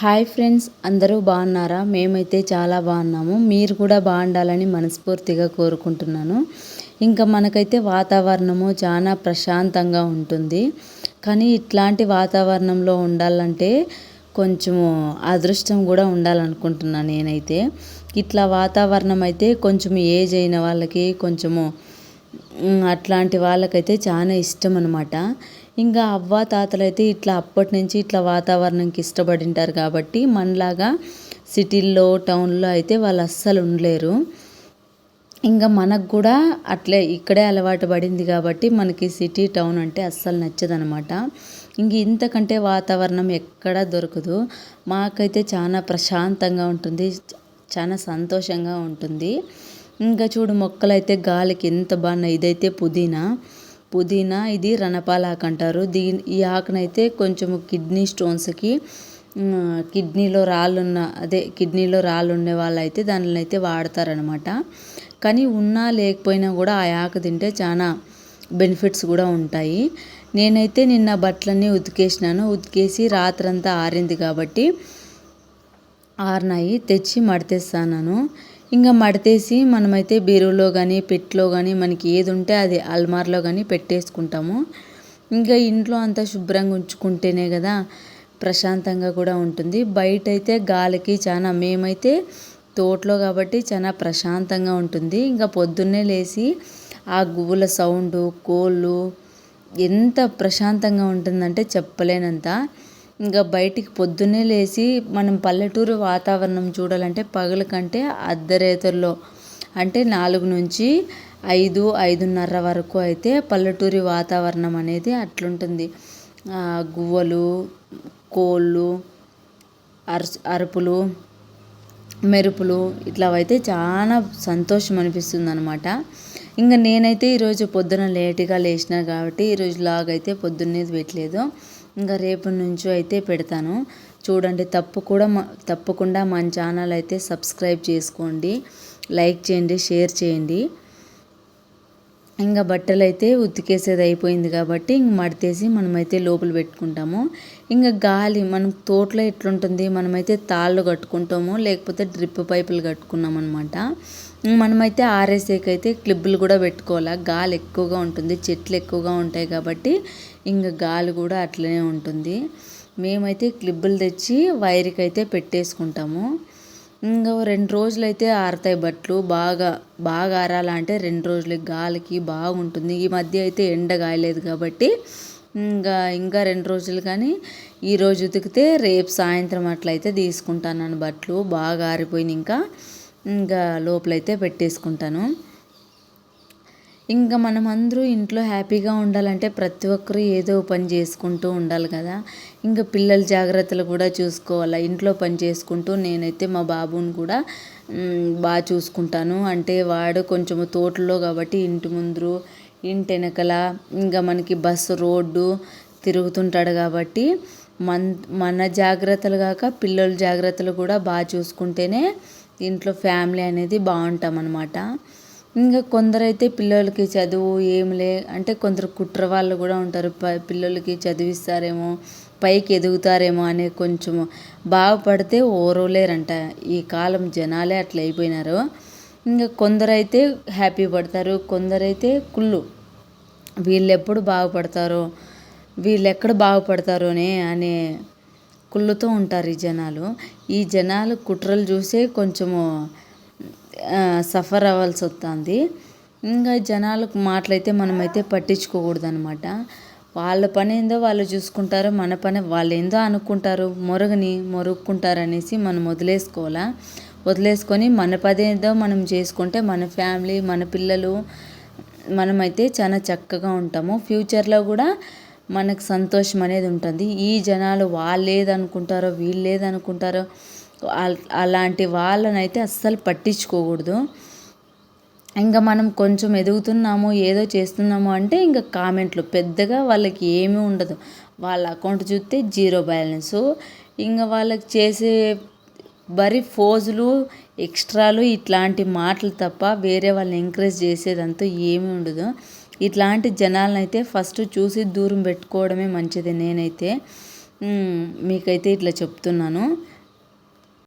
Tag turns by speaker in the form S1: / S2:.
S1: Hi friends అందరూ బాగున్నారా? మేమైతే చాలా బాగున్నాము. మీరు కూడా బాగుండాలని మనస్ఫూర్తిగా కోరుకుంటున్నాను. ఇంకా మనకైతే వాతావరణము చాలా ప్రశాంతంగా ఉంటుంది. కానీ ఇట్లాంటి వాతావరణంలో ఉండాలంటే కొంచెము అదృష్టం కూడా ఉండాలనుకుంటున్నాను నేనైతే. ఇట్లా వాతావరణం అయితే కొంచెం ఏజ్ అయిన వాళ్ళకి కొంచెము అట్లాంటి వాళ్ళకైతే చాలా ఇష్టం అనమాట ఇంకా అవ్వ తాతలు అయితే ఇట్లా అప్పటి నుంచి ఇట్లా వాతావరణంకి ఇష్టపడింటారు కాబట్టి మనలాగా సిటీల్లో టౌన్లో అయితే వాళ్ళు అస్సలు ఉండలేరు. ఇంకా మనకు కూడా అట్లే ఇక్కడే అలవాటు పడింది కాబట్టి మనకి సిటీ టౌన్ అంటే అస్సలు నచ్చదనమాట. ఇంక ఇంతకంటే వాతావరణం ఎక్కడా దొరకదు. మాకైతే చాలా ప్రశాంతంగా ఉంటుంది చాలా సంతోషంగా ఉంటుంది. ఇంకా చూడు మొక్కలైతే గాలికి ఎంత బాగున్నాయి. ఇదైతే పుదీనా. పుదీనా ఇది రణపాలాకు అంటారు. దీని ఈ ఆకునైతే కొంచెము కిడ్నీ స్టోన్స్కి కిడ్నీలో రాళ్ళున్న అదే కిడ్నీలో రాళ్ళు ఉండే వాళ్ళు అయితే దానిని అయితే వాడతారనమాట కానీ ఉన్నా లేకపోయినా కూడా ఆ ఆకు తింటే చాలా బెనిఫిట్స్ కూడా ఉంటాయి. నేనైతే నిన్న బట్టలన్నీ ఉతికేసినాను. ఉతికేసి రాత్రంతా ఆరింది కాబట్టి ఆరినాయి. తెచ్చి మడతేస్తాను ఇంకా మడతేసి మనమైతే బీరువులో కానీ పెట్లో కానీ మనకి ఏది ఉంటే అది అల్మార్లో కానీ పెట్టేసుకుంటాము. ఇంకా ఇంట్లో అంతా శుభ్రంగా ఉంచుకుంటేనే కదా ప్రశాంతంగా కూడా ఉంటుంది. బయట అయితే గాలికి చాలా మేమైతే తోటలో కాబట్టి చాలా ప్రశాంతంగా ఉంటుంది. ఇంకా పొద్దున్నే లేచి ఆ గువ్వుల సౌండ్ కోళ్ళు ఎంత ప్రశాంతంగా ఉంటుందంటే చెప్పలేనంత. ఇంకా బయటికి పొద్దున్నే లేచి మనం పల్లెటూరు వాతావరణం చూడాలంటే పగల కంటే అర్ధరేతల్లో అంటే నాలుగు నుంచి ఐదు ఐదున్నర వరకు అయితే పల్లెటూరి వాతావరణం అనేది అట్లుంటుంది. గువ్వలు కోళ్ళు అరు అరుపులు మెరుపులు ఇట్లా అయితే చాలా సంతోషం అనిపిస్తుంది అనమాట ఇంకా నేనైతే ఈరోజు పొద్దున లేటుగా లేచినా కాబట్టి ఈరోజు లాగైతే పొద్దున్నేది పెట్టలేదు ఇంకా రేపటి నుంచి అయితే పెడతాను. చూడండి తప్పు కూడా తప్పకుండా మన ఛానల్ అయితే సబ్స్క్రైబ్ చేసుకోండి. లైక్ చేయండి షేర్ చేయండి. ఇంకా బట్టలు అయితే ఉతికేసేది అయిపోయింది కాబట్టి ఇంక మడితేసి మనమైతే లోపల పెట్టుకుంటాము. ఇంకా గాలి మనం తోటలో ఎట్లుంటుంది? మనమైతే తాళ్ళు కట్టుకుంటాము లేకపోతే డ్రిప్ పైపులు కట్టుకున్నాం అనమాట మనమైతే ఆర్ఎస్ఏకి క్లిబ్బులు కూడా పెట్టుకోవాలా? గాలి ఎక్కువగా ఉంటుంది చెట్లు ఎక్కువగా ఉంటాయి కాబట్టి ఇంకా గాలి కూడా అట్లనే ఉంటుంది. మేమైతే క్లిబ్బులు తెచ్చి వైర్కి అయితే పెట్టేసుకుంటాము. ఇంకా రెండు రోజులు అయితే ఆరుతాయి బట్టలు బాగా బాగా ఆరాలంటే రెండు రోజులకి గాలికి బాగుంటుంది. ఈ మధ్య అయితే ఎండ గాయలేదు కాబట్టి ఇంకా ఇంకా రెండు రోజులు కానీ ఈరోజు ఉతికితే రేపు సాయంత్రం అట్లయితే తీసుకుంటాను బట్టలు బాగా ఆరిపోయినాయి ఇంకా. ఇంకా లోపలైతే పెట్టేసుకుంటాను. ఇంకా మనం అందరూ ఇంట్లో హ్యాపీగా ఉండాలంటే ప్రతి ఒక్కరు ఏదో పని చేసుకుంటూ ఉండాలి కదా. ఇంకా పిల్లల జాగ్రత్తలు కూడా చూసుకోవాలి. ఇంట్లో పని చేసుకుంటూ నేనైతే మా బాబుని కూడా బాగా చూసుకుంటాను. అంటే వాడు కొంచెము తోటలో కాబట్టి ఇంటి ముందు ఇంటి వెనకల ఇంకా మనకి బస్సు రోడ్డు తిరుగుతుంటాడు కాబట్టి మన మన జాగ్రత్తలు కాక పిల్లల జాగ్రత్తలు కూడా బాగా చూసుకుంటేనే ఇంట్లో ఫ్యామిలీ అనేది బాగుంటాం అన్నమాట ఇంకా కొందరైతే పిల్లలకి చదువు ఏం అంటే కొందరు కుట్ర వాళ్ళు కూడా ఉంటారు. పిల్లలకి చదివిస్తారేమో పైకి ఎదుగుతారేమో అనే కొంచెం బాగుపడితే ఓరవలేరంట. ఈ కాలం జనాలే అట్లా అయిపోయినారు. ఇంకా కొందరైతే హ్యాపీ పడతారు కొందరైతే కుళ్ళు. వీళ్ళు ఎప్పుడు బాగుపడతారో వీళ్ళు ఎక్కడ బాగుపడతారోనే అనే కుళ్ళుతో ఉంటారు ఈ జనాలు. ఈ జనాలు కుట్రలు చూసే కొంచెము సఫర్ అవ్వాల్సి వస్తుంది ఇంకా జనాలకు మాటలైతే మనమైతే పట్టించుకోకూడదు అనమాట వాళ్ళ పని ఏందో వాళ్ళు చూసుకుంటారు మన పని వాళ్ళు ఏందో అనుకుంటారు మొరగని మొరుక్కుంటారు అనేసి మనం వదిలేసుకోవాలా? వదిలేసుకొని మన పది ఏదో మనం చేసుకుంటే మన ఫ్యామిలీ మన పిల్లలు మనమైతే చాలా చక్కగా ఉంటాము. ఫ్యూచర్లో కూడా మనకు సంతోషం అనేది ఉంటుంది. ఈ జనాలు వాళ్ళు ఏదనుకుంటారో వీళ్ళు ఏదనుకుంటారో అలాంటి వాళ్ళనైతే అస్సలు పట్టించుకోకూడదు. ఇంకా మనం కొంచెం ఎదుగుతున్నాము ఏదో చేస్తున్నాము అంటే ఇంకా కామెంట్లు. పెద్దగా వాళ్ళకి ఏమీ ఉండదు. వాళ్ళ అకౌంట్ చూస్తే జీరో బ్యాలెన్స్. ఇంకా వాళ్ళకి చేసే బరీ ఫోజులు ఎక్స్ట్రాలు ఇట్లాంటి మాటలు తప్ప వేరే వాళ్ళని ఎంకరేజ్ చేసేదంతా ఏమీ ఉండదు. ఇట్లాంటి జనాలనైతే ఫస్ట్ చూసి దూరం పెట్టుకోవడమే మంచిది నేనైతే. మీకైతే ఇట్లా చెప్తున్నాను.